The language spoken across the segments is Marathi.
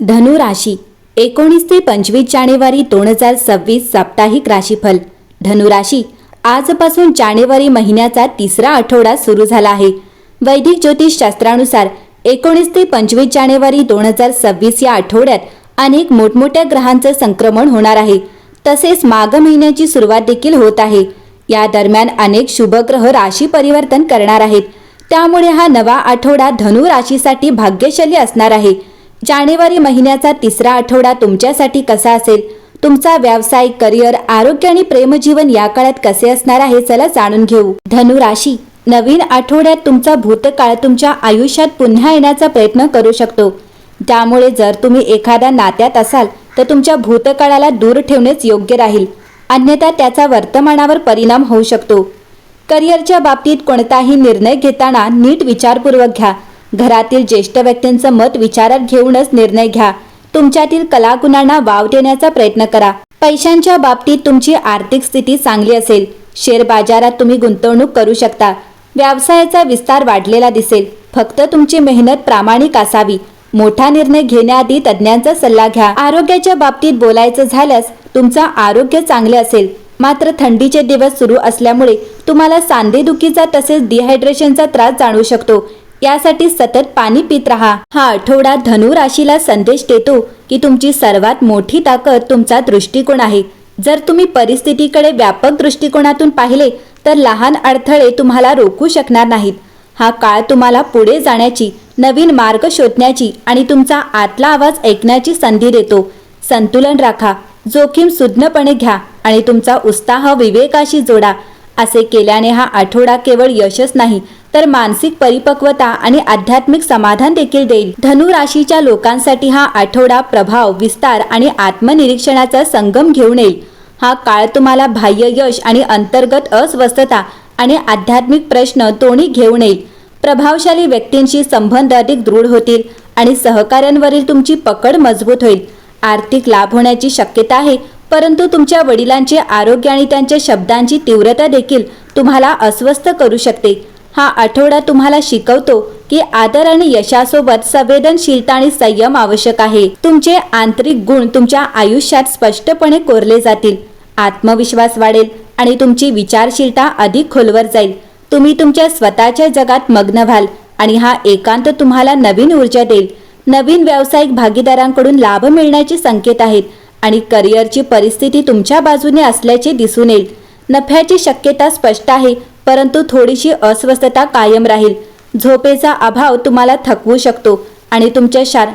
धनु राशी एकोणीस ते पंचवीस जानेवारी दोन हजार सव्वीस साप्ताहिक राशीफल. धनुराशी आजपासून जानेवारी महिन्याचा तिसरा आठवडा सुरू झाला आहे. वैदिक ज्योतिष शास्त्रानुसार एकोणीस ते पंचवीस जानेवारी दोन हजार सव्वीस या आठवड्यात अनेक मोठमोठ्या ग्रहांचं संक्रमण होणार आहे. तसेच माघ महिन्याची सुरुवात देखील होत आहे. या दरम्यान अनेक शुभग्रह राशी परिवर्तन करणार आहेत. त्यामुळे हा नवा आठवडा धनु राशीसाठी भाग्यशाली असणार आहे. जानेवारी महिन्याचा तिसरा आठवडा तुमच्यासाठी कसा असेल? तुमचा व्यवसाय करिअर आरोग्य आणि प्रेमजीवन या काळात कसे असणार आहे? चला जाणून घेऊ. धनु राशी. नवीन आठवड्यात तुमचा भूतकाळ तुमच्या आयुष्यात पुन्हा येण्याचा प्रयत्न करू शकतो. त्यामुळे जर तुम्ही एखाद्या नात्यात असाल तर तुमच्या भूतकाळाला दूर ठेवणेच योग्य राहील. अन्यथा त्याचा वर्तमानावर परिणाम होऊ शकतो. करिअरच्या बाबतीत कोणताही निर्णय घेताना नीट विचारपूर्वक घ्या. घरातील ज्येष्ठ व्यक्तींचं मत विचारात घेऊनच निर्णय घ्या. तुमच्यातील कलागुणांना वाव देण्याचा प्रयत्न करा. पैशांच्या बाबतीत तुमची आर्थिक स्थिती चांगली असेल. शेअर बाजारात तुम्ही गुंतवणूक करू शकता. व्यवसायाचा विस्तार वाढलेला दिसेल. फक्त तुमची मेहनत प्रामाणिक असावी. मोठा निर्णय घेण्याआधी तज्ज्ञांचा सल्ला घ्या. आरोग्याच्या बाबतीत बोलायचं झाल्यास तुमचं आरोग्य चांगले असेल. मात्र थंडीचे दिवस सुरू असल्यामुळे तुम्हाला सांधेदुखीचा तसेच डिहायड्रेशनचा त्रास जाणवू शकतो. यासाठी सतत पाणी पित राहा. हा आठवडा धनु राशीला संदेश देतो की तुमची सर्वात मोठी ताकद तुमचा दृष्टिकोन आहे. जर तुम्ही परिस्थितीकडे व्यापक दृष्टिकोनातून पाहिले तर लहान अडथळे तुम्हाला रोखू शकणार नाहीत. हा काळ तुम्हाला पुढे जाण्याची नवीन मार्ग शोधण्याची आणि तुमचा आतला आवाज ऐकण्याची संधी देतो. संतुलन राखा जोखीम सुज्ञपणे घ्या आणि तुमचा उत्साह विवेकाशी जोडा. असे केल्याने हा आठवडा केवळ यशच नाही तर मानसिक परिपक्वता आणि आध्यात्मिक समाधान देखील देईल. धनु राशीच्या लोकांसाठी हा आठवडा प्रभाव विस्तार आणि आत्मनिरीक्षणाचा संगम घेऊन येईल. हा काळ तुम्हाला बाह्य यश आणि अंतर्गत अस्वस्थता आणि आध्यात्मिक प्रश्न तोणी घेऊन येईल. प्रभावशाली व्यक्तींशी संबंध अधिक दृढ होतील आणि सहकाऱ्यांवरील तुमची पकड मजबूत होईल. आर्थिक लाभ होण्याची शक्यता आहे परंतु तुमच्या वडिलांचे आरोग्य आणि त्यांच्या शब्दांची तीव्रता देखील तुम्हाला अस्वस्थ करू शकते. हा आठवडा तुम्हाला शिकवतो की आदर आणि यशासोबत संवेदनशीलता आणि संयम आवश्यक आहे. तुमचे आंतरिक गुण तुमच्या आयुष्यात स्पष्टपणे कोरले जातील. आत्मविश्वास वाढेल आणि तुमची विचारशीलता अधिक खोलवर जाईल. तुम्ही तुमच्या स्वतःच्या जगात मग्न व्हाल आणि हा एकांत तुम्हाला नवीन ऊर्जा देईल. नवीन व्यावसायिक भागीदारांकडून लाभ मिळण्याचे संकेत आहेत आणि करिअरची परिस्थिती तुमच्या बाजूने असल्याचे दिसून येईल. नफ्याची शक्यता स्पष्ट आहे परंतु थोडीशी अस्वस्थता कायम राहील. झोपेचा अभाव तुम्हाला थकवू शकतो आणि तुमच्या शार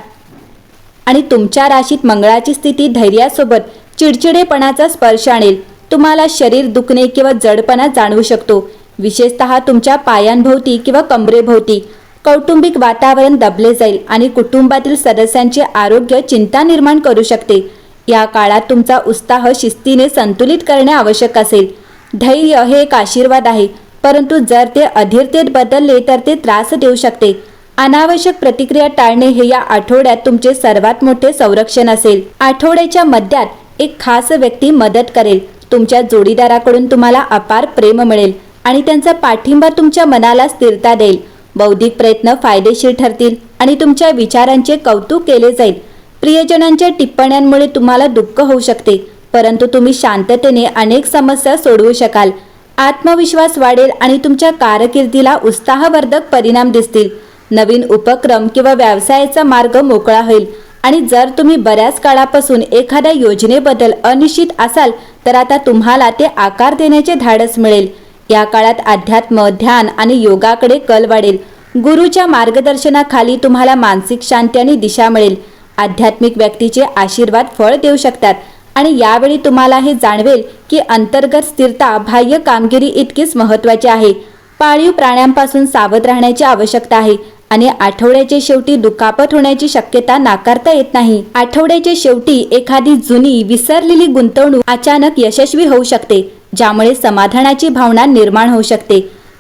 आणि तुमच्या राशीत मंगळाची स्थिती धैर्यासोबत चिडचिडेपणाचा स्पर्श आणेल. तुम्हाला शरीर दुखणे किंवा जडपणा जाणवू शकतो. विशेषतः तुमच्या पायांभोवती किंवा कमरेभोवती. कौटुंबिक वातावरण दबले जाईल आणि कुटुंबातील सदस्यांचे आरोग्य चिंता निर्माण करू शकते. या काळात तुमचा उत्साह शिस्तीने संतुलित करणे आवश्यक असेल. धैर्य हे एक आशीर्वाद आहे. परंतु जर ते अधीरतेत बदलले तर ते त्रास देऊ शकते. अनावश्यक प्रतिक्रिया टाळणे हे या आठवड्यात तुमचे सर्वात मोठे संरक्षण असेल. आठवड्याच्या मध्यात एक खास व्यक्ती मदत करेल. तुमच्या जोडीदाराकडून तुम्हाला अपार प्रेम मिळेल आणि त्यांचा पाठिंबा तुमच्या मनाला स्थिरता देईल. बौद्धिक प्रयत्न फायदेशीर ठरतील आणि तुमच्या विचारांचे कौतुक केले जाईल. प्रियजनांच्या टिप्पण्यांमुळे तुम्हाला दुःख होऊ शकते. परंतु तुम्ही शांततेने अनेक समस्या सोडवू शकाल. आत्मविश्वास वाढेल आणि तुमच्या कारकिर्दीला उत्साहवर्धक परिणाम दिसतील. नवीन उपक्रम किंवा व्यवसायाचा मार्ग मोकळा होईल. आणि जर तुम्ही बऱ्याच काळापासून एखाद्या योजनेबद्दल अनिश्चित असाल तर आता तुम्हाला ते आकार देण्याचे धाडस मिळेल. या काळात अध्यात्म ध्यान आणि योगाकडे कल वाढेल. गुरुच्या मार्गदर्शनाखाली तुम्हाला मानसिक शांती आणि दिशा मिळेल. आध्यात्मिक व्यक्तीचे आशीर्वाद फळ देऊ शकतात. आणि यावेळी तुम्हाला हे जाणवेल की अंतर्गत स्थिरता बाह्य कामगिरी इतकीच महत्त्वाची आहे. पाळीव प्राण्यांपासून सावध राहण्याची आवश्यकता आहे आणि आठवड्याच्या शेवटी दुखापत होण्याची शक्यता नाकारता येत नाही. आठवड्याच्या शेवटी एखादी जुनी विसरलेली गुंतवणूक अचानक यशस्वी होऊ शकते ज्यामुळे समाधानाची भावना निर्माण होऊ शकते.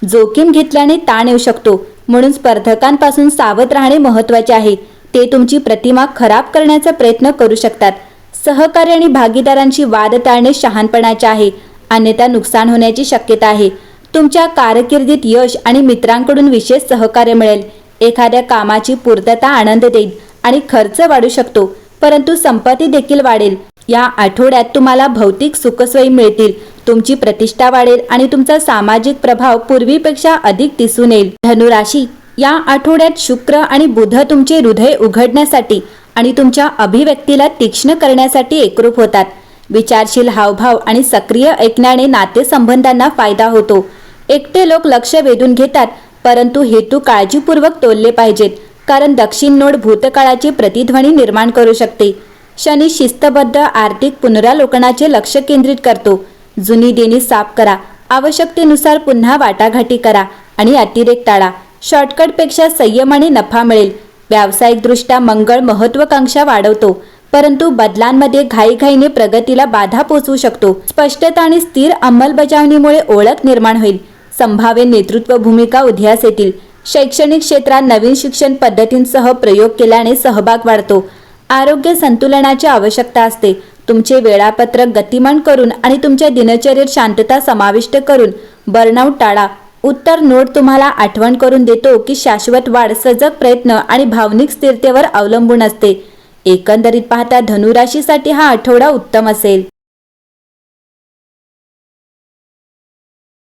जोखीम घेतल्याने ताण येऊ शकतो म्हणून स्पर्धकांपासून सावध राहणे महत्त्वाचे आहे. ते तुमची प्रतिमा खराब करण्याचा प्रयत्न करू शकतात. सहकारी आणि भागीदारांशी वाद टाळणे शहाणपणाचे आहे. अन्यथा नुकसान होण्याची शक्यता आहे. तुमच्या कारकिर्दीत यश आणि मित्रांकडून विशेष सहकार्य मिळेल. एखाद्या कामाची पूर्तता आनंद देईल आणि खर्च वाढू शकतो परंतु संपत्ती देखील वाढेल. या आठवड्यात तुम्हाला भौतिक सुखसोयी मिळतील. तुमची प्रतिष्ठा वाढेल आणि तुमचा सामाजिक प्रभाव पूर्वीपेक्षा अधिक दिसून येईल. धनुराशी या आठवड्यात शुक्र आणि बुध तुमचे हृदय उघडण्यासाठी आणि तुमच्या अभिव्यक्तीला तीक्ष्ण करण्यासाठी एकरूप होतात. विचारशील हावभाव आणि सक्रिय ऐकण्याने नातेसंबंधांना फायदा होतो. एकटे लोक लक्ष वेधून घेतात परंतु हेतू काळजीपूर्वक तोलले पाहिजेत कारण दक्षिण नोड भूतकाळाची प्रतिध्वनी निर्माण करू शकते. शनी शिस्तबद्ध आर्थिक पुनरालोकनाचे लक्ष केंद्रित करतो. जुनी देणी साफ करा आवश्यकतेनुसार पुन्हा वाटाघाटी करा आणि अतिरेक टाळा. शॉर्टकटपेक्षा संयमाने नफा मिळेल. व्यावसायिकदृष्ट्या मंगळ महत्वाकांक्षा वाढवतो परंतु बदलांमध्ये घाईघाईने प्रगतीला बाधा पोचवू शकतो. स्पष्टता आणि स्थिर अंमलबजावणीमुळे ओळख निर्माण होईल. संभाव्य नेतृत्व भूमिका उदयास येतील. शैक्षणिक क्षेत्रात नवीन शिक्षण पद्धतींसह प्रयोग केल्याने सहभाग वाढतो. आरोग्य संतुलनाची आवश्यकता असते. तुमचे वेळापत्रक गतिमान करून आणि तुमच्या दिनचर्येत शांतता समाविष्ट करून बर्नआउट टाळा. उत्तर नोड तुम्हाला आठवण करून देतो की शाश्वत वाढ सजग प्रयत्न आणि भावनिक स्थिरतेवर अवलंबून असते. एकंदरीत पाहता धनुराशीसाठी हा आठवडा उत्तम असेल.